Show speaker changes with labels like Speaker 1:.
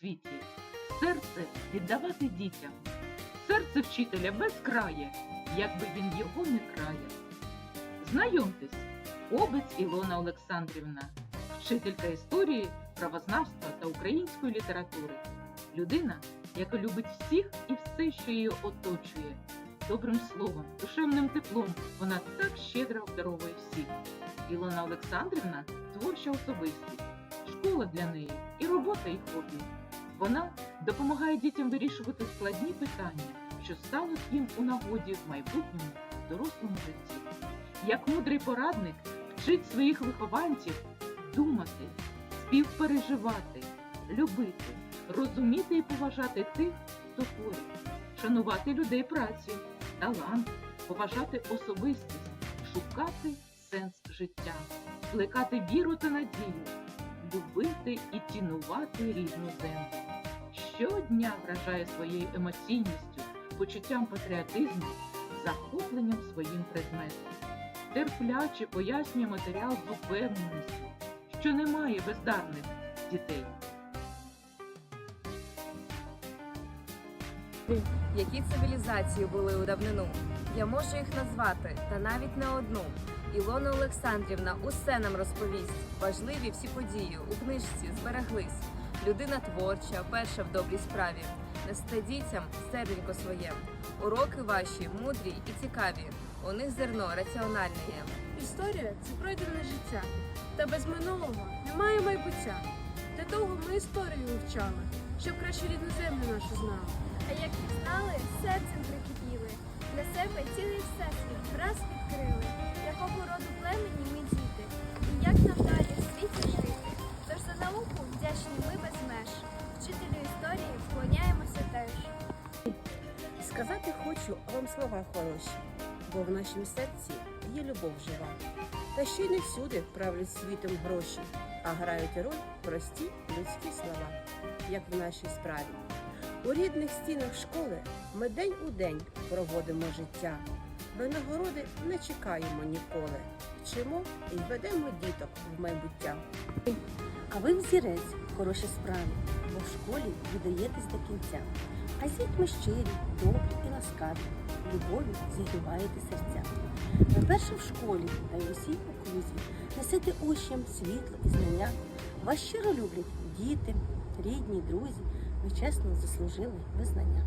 Speaker 1: світі серце віддавати дітям. Серце вчителя безкрає, якби він його не краяв. Знайомтесь, Обець Ілона Олександрівна, вчителька історії, правознавства та української літератури. Людина, яка любить всіх і все, що її оточує. Добрим словом, душевним теплом вона так щедро обдаровує всіх. Ілона Олександрівна творча особистість, школа для неї і робота, і хобі. Вона допомагає дітям вирішувати складні питання, що стануть їм у нагоді в майбутньому дорослому житті. Як мудрий порадник вчить своїх вихованців думати, співпереживати, любити, розуміти і поважати тих, хто поряд, шанувати людей праці, талант, поважати особистість, шукати сенс життя, плекати віру та надію, любити і цінувати рідну землю. Щодня вражає своєю емоційністю, почуттям патріотизму, захопленням своїм предметом. Терпляче пояснює матеріал з упевненістю, що немає бездарних дітей.
Speaker 2: Які цивілізації були у давнину? Я можу їх назвати, та навіть не одну. Ілона Олександрівна усе нам розповість. Важливі всі події у книжці збереглись. Людина творча, перша в добрій справі. Несте дітям серденько своє. Уроки ваші мудрі і цікаві. У них зерно раціональне є.
Speaker 3: Історія це пройдене життя, та без минулого немає майбуття. Для того ми історію вивчали, щоб краще рідну землю нашу знали.
Speaker 4: А як пізнали, серцем прикипіли, для себе цілий всесвіт
Speaker 5: Сказати хочу вам слова хороші, бо в нашім серці є любов жива. Та ще й не всюди правлять світом гроші, а грають роль прості людські слова, як в нашій справі. У рідних стінах школи ми день у день проводимо життя. Винагороди не чекаємо ніколи. Вчимо і ведемо діток в майбуття.
Speaker 6: А ви взірець в хорошій справі, бо в школі віддаєтесь до кінця. А з дітьми щирі, добрі і ласкаві, Любові зігріваєте серця. Найперше перше в школі та й усій окрузі несете учням світло і знання. Вас щиро люблять діти, рідні, друзі. Ви чесно заслужили визнання.